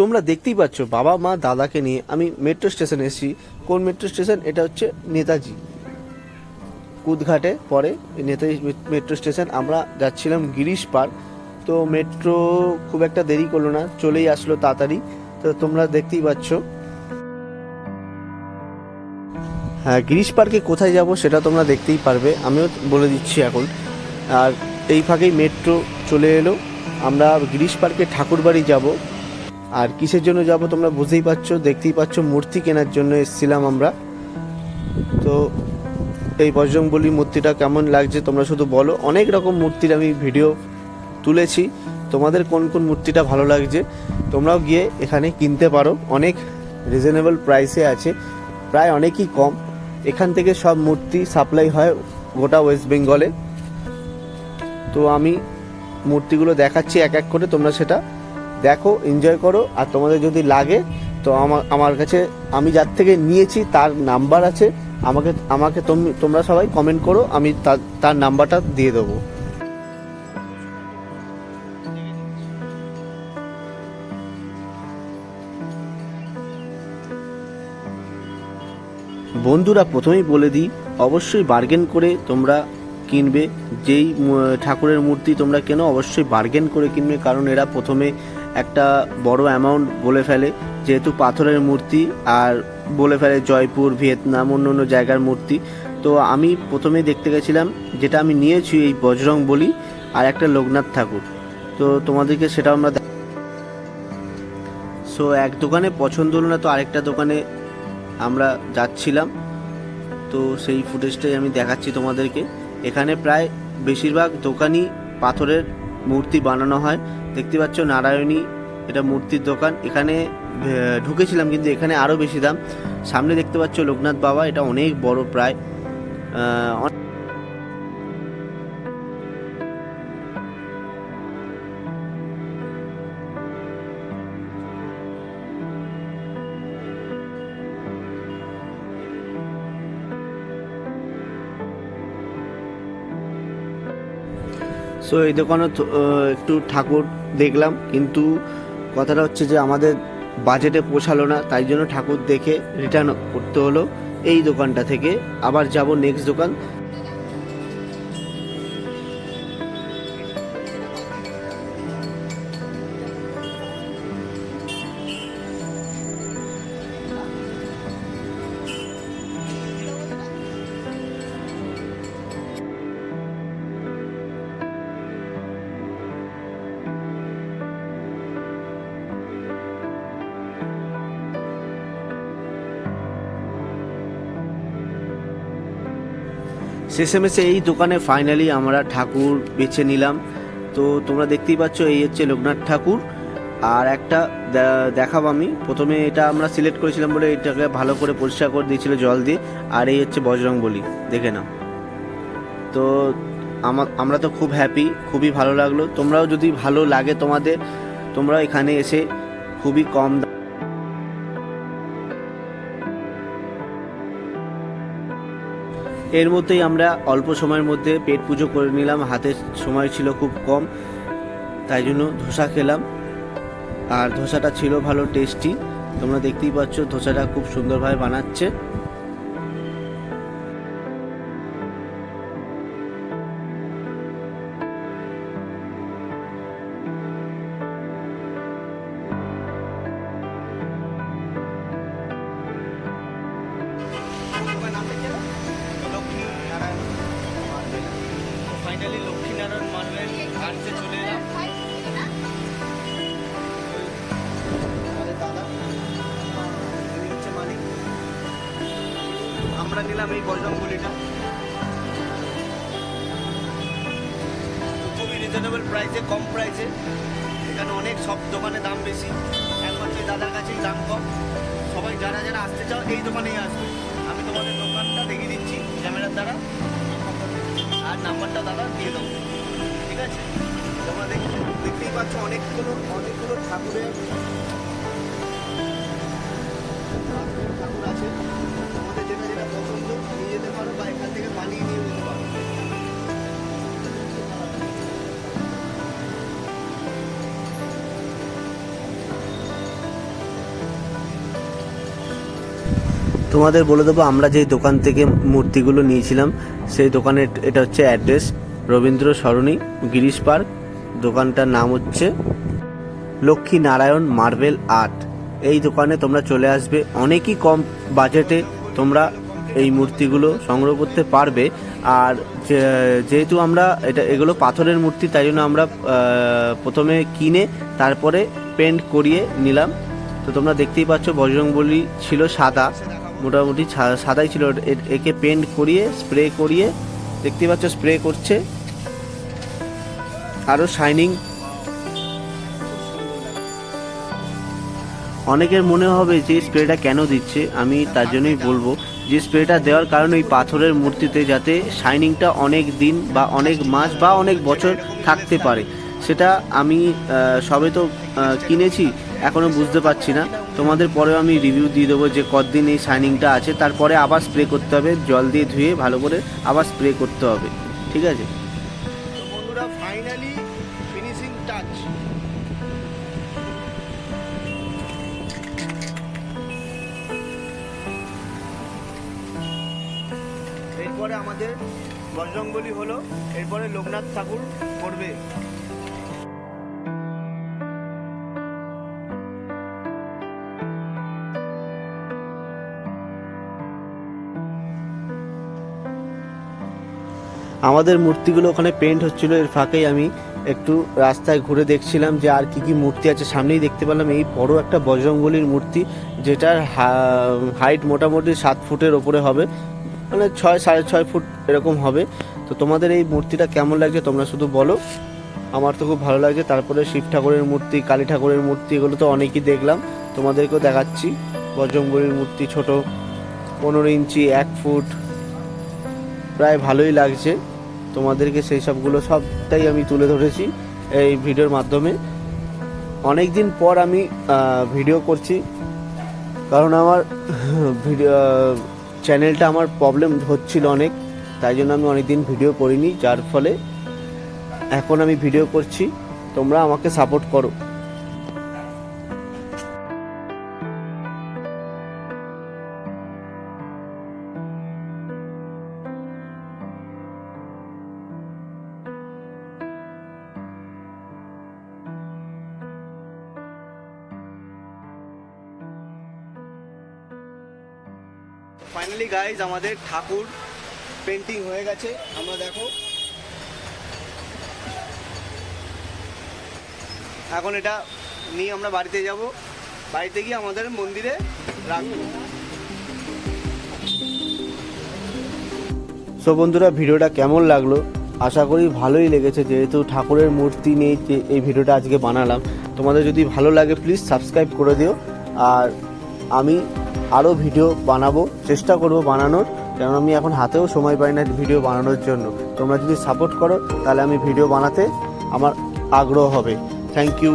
তোমরা দেখতেই পাচ্ছ, বাবা, মা, দাদাকে নিয়ে আমি মেট্রো স্টেশনে এসেছি। কোন মেট্রো স্টেশন এটা হচ্ছে নেতাজি। কুদঘাটে পরে নেতাজি মেট্রো স্টেশন আমরা যাচ্ছিলাম গিরিশ পার্ক। তো মেট্রো খুব একটা দেরি করল না, চলেই আসলো তাড়াতাড়ি। তো তোমরা দেখতেই পাচ্ছ। হ্যাঁ গিরিশ পার্কে কোথায় যাব সেটা তোমরা দেখতেই পারবে, আমিও বলে দিচ্ছি এখন। আর এই ফাঁকেই মেট্রো চলে এলো। আমরা গিরিশ পার্কে ঠাকুরবাড়ি যাব। আর কিসের জন্য যাব তোমরা বুঝতেই পারছ, দেখতেই পাচ্ছ, মূর্তি কেনার জন্য এসেছিলাম আমরা। তো এই বজরংবলী মূর্তিটা কেমন লাগছে তোমরা শুধু বলো। অনেক রকম মূর্তির আমি ভিডিও তুলেছি। তোমাদের কোন কোন মূর্তিটা ভালো লাগছে তোমরাও গিয়ে এখানে কিনতে পারো। অনেক রিজনেবল প্রাইসে আছে। প্রায় অনেকই কম। এখান থেকে সব মূর্তি সাপ্লাই হয় গোটা ওয়েস্ট বেঙ্গলে তো আমি মূর্তিগুলো দেখাচ্ছি এক এক করে, তোমরা সেটা দেখো এনজয় করো। আর তোমাদের যদি লাগে, তো আমার আমার কাছে, আমি যার থেকে নিয়েছি, তার নাম্বার আছে। আমাকে আমাকে তোম- তোমরা সবাই কমেন্ট করো, আমি তার তার নাম্বারটা দিয়ে দেবো। বন্ধুরা, প্রথমেই বলে দিই, অবশ্যই বার্গেন করে তোমরা কিনবে। যেই ঠাকুরের মূর্তি তোমরা কেনো, অবশ্যই বার্গেন করে কিনবে। কারণ এরা প্রথমে একটা বড় অ্যামাউন্ট বলে ফেলে। যেহেতু পাথরের মূর্তি আর বলে ফেলে জয়পুর, ভিয়েতনাম, অন্য অন্য জায়গার মূর্তি। তো আমি প্রথমে দেখতে গেছিলাম, যেটা আমি নিয়েছি এই বজরং বলি আর একটা লোকনাথ ঠাকুর। তো তোমাদেরকে সেটা আমরা সো এক দোকানে পছন্দ হলো না, তো আরেকটা দোকানে আমরা যাচ্ছিলাম। তো সেই ফুটেজটাই আমি দেখাচ্ছি তোমাদেরকে। এখানে প্রায় বেশিরভাগ দোকানই পাথরের মূর্তি বানানো হয়। দেখতে পাচ্ছ নারায়ণী, এটা মূর্তির দোকান। এখানে ঢুকেছিলাম কিন্তু এখানে আরও বেশি দাম। সামনে দেখতে পাচ্ছ লোকনাথ বাবা, এটা অনেক বড় প্রায়। সো এই দোকানে একটু ঠাকুর দেখলাম, কিন্তু কথাটা হচ্ছে যে আমাদের বাজেটে পোষালো না, তাই জন্য ঠাকুর দেখে রিটার্ন করতে হলো এই দোকানটা থেকে। আবার যাব নেক্সট দোকান। শেষেমেশে এই দোকানে ফাইনালি আমরা ঠাকুর বেছে নিলাম। তো তোমরা দেখতেই পাচ্ছ, এই হচ্ছে লোকনাথ ঠাকুর। আর একটা দেখাবো আমি। প্রথমে এটা আমরা সিলেক্ট করেছিলাম বলে এটাকে ভালো করে পরিষ্কার করে দিয়েছিল জল দিয়ে। আর এই হচ্ছে বজরং বলি দেখে নাও। তো আমা- আমরা তো খুব হ্যাপি খুবই ভালো লাগল। তোমরাও যদি ভালো লাগে তোমাদের তোমরা এখানে এসে খুবই কম এর মধ্যেই আমরা অল্প সময়ের মধ্যে পেট পুজো করে নিলাম। হাতের সময় ছিল খুব কম, তাই জন্য ধোসা খেলাম। আর ধোসাটা ছিল ভালো টেস্টি। তোমরা দেখতেই পাচ্ছ ধোসাটা খুব সুন্দরভাবে বানাচ্ছে। আর্টসে চলে এলাম। আমরা নিলাম এই বজরংবলিটা খুবই রিজনেবল প্রাইসে কম প্রাইসে এখানে অনেক সব দোকানে দাম বেশি। একমাত্র দাদার কাছেই দাম কম। সবাই যারা যারা আসতে চাও, এই দোকানেই আসবে। আমি তোমাদের দোকানটা দেখিয়ে দিচ্ছি, ক্যামেরার দ্বারা। আর নাম্বারটা দাদা দিয়ে দেবো আছে দেখতেই পাচ্ছ অনেকগুলো অনেকগুলো ঠাকুরের ঠাকুর আছে। তোমাদের যেটা যেটা পছন্দ, নিয়ে যেতে পারো বা এখান থেকে বানিয়ে নিয়ে যেতে পারো। তোমাদের বলে দেবো, আমরা যে দোকান থেকে মূর্তিগুলো নিয়েছিলাম, সেই দোকানের এটা হচ্ছে অ্যাড্রেস। রবীন্দ্র সরণি, গিরিশ পার্ক, দোকানটার নাম হচ্ছে লক্ষ্মী নারায়ণ মার্বেল আর্ট। এই দোকানে তোমরা চলে আসবে। অনেকই কম বাজেটে তোমরা এই মূর্তিগুলো সংগ্রহ করতে পারবে। আর যেহেতু আমরা এটা, এগুলো পাথরের মূর্তি, তাই জন্য আমরা প্রথমে কিনে তারপরে পেন্ট করিয়ে নিলাম। তো তোমরা দেখতেই পাচ্ছ, বজরংবলী ছিল সাদা, মোটামুটি সাদাই ছিল। একে পেন্ট করিয়ে, স্প্রে করিয়ে, দেখতেই পাচ্ছ, স্প্রে করছে। আরও শাইনিং অনেকের মনে হবে যে স্প্রেটা কেন দিচ্ছে, আমি তার জন্যই বলব যে স্প্রেটা দেওয়ার কারণে ওই পাথরের মূর্তিতে যাতে শাইনিংটা অনেক দিন বা অনেক মাস বা অনেক বছর থাকতে পারে। সেটা আমি সবে তো কিনেছি এখনও বুঝতে পারছি না। তোমাদের পরেও আমি রিভিউ দিয়ে দেবো যে কতদিন এই শাইনিংটা আছে। তারপরে আবার স্প্রে করতে হবে, জল দিয়ে ধুয়ে ভালো করে আবার স্প্রে করতে হবে। ঠিক আছে? Finally finishing touch. এরপরে আমাদের বজরঙ্গলি হলো এরপরে লোকনাথ ঠাকুর করবে। আমাদের মূর্তিগুলো ওখানে পেন্ট হচ্ছিল, এর ফাঁকেই আমি একটু রাস্তায় ঘুরে দেখছিলাম যে আর কি কি মূর্তি আছে। সামনেই দেখতে পেলাম এই বড় একটা বজরংবলীর মূর্তি, যেটার হাইট মোটামুটি সাত ফুটের ওপরে হবে। মানে ছয়, সাড়ে ছয় ফুট এরকম হবে। তো তোমাদের এই মূর্তিটা কেমন লাগছে তোমরা শুধু বলো। আমার তো খুব ভালো লাগছে। তারপরে শিব ঠাকুরের মূর্তি, কালী ঠাকুরের মূর্তি, এগুলো তো অনেকই দেখলাম। তোমাদেরকেও দেখাচ্ছি। বজরংবলীর মূর্তি ছোট, পনেরো ইঞ্চি, এক ফুট। প্রায় ভালোই লাগছে। তোমাদেরকে সেই সবগুলো সবটাই আমি তুলে ধরেছি এই ভিডিওর মাধ্যমে। অনেক দিন পর আমি ভিডিও করছি, কারণ আমার ভিডিও চ্যানেলটা আমার প্রবলেম হচ্ছিল অনেক, তাই জন্য আমি অনেক দিন ভিডিও করিনি, যার ফলে এখন আমি ভিডিও করছি। তোমরা আমাকে সাপোর্ট করো। ফাইনালি গাইজ আমাদের ঠাকুর পেন্টিং হয়ে গেছে। আমরা দেখো। এখন এটা নিয়ে আমরা বাড়িতে যাব। বাড়িতে গিয়ে আমাদের মন্দিরে রাখব। সো বন্ধুরা, ভিডিওটা কেমন লাগল? আশা করি ভালোই লেগেছে। যেহেতু ঠাকুরের মূর্তি নিয়ে এই ভিডিওটা আজকে বানালাম, তোমাদের যদি ভালো লাগে প্লিজ সাবস্ক্রাইব করে দিও। আর আমি আরও ভিডিও বানাবো, চেষ্টা করব বানানোর। কারণ আমি এখন হাতেও সময় পাই না ভিডিও বানানোর জন্য। তোমরা যদি সাপোর্ট করো, তাহলে আমি ভিডিও বানাতে আমার আগ্রহ হবে। Thank you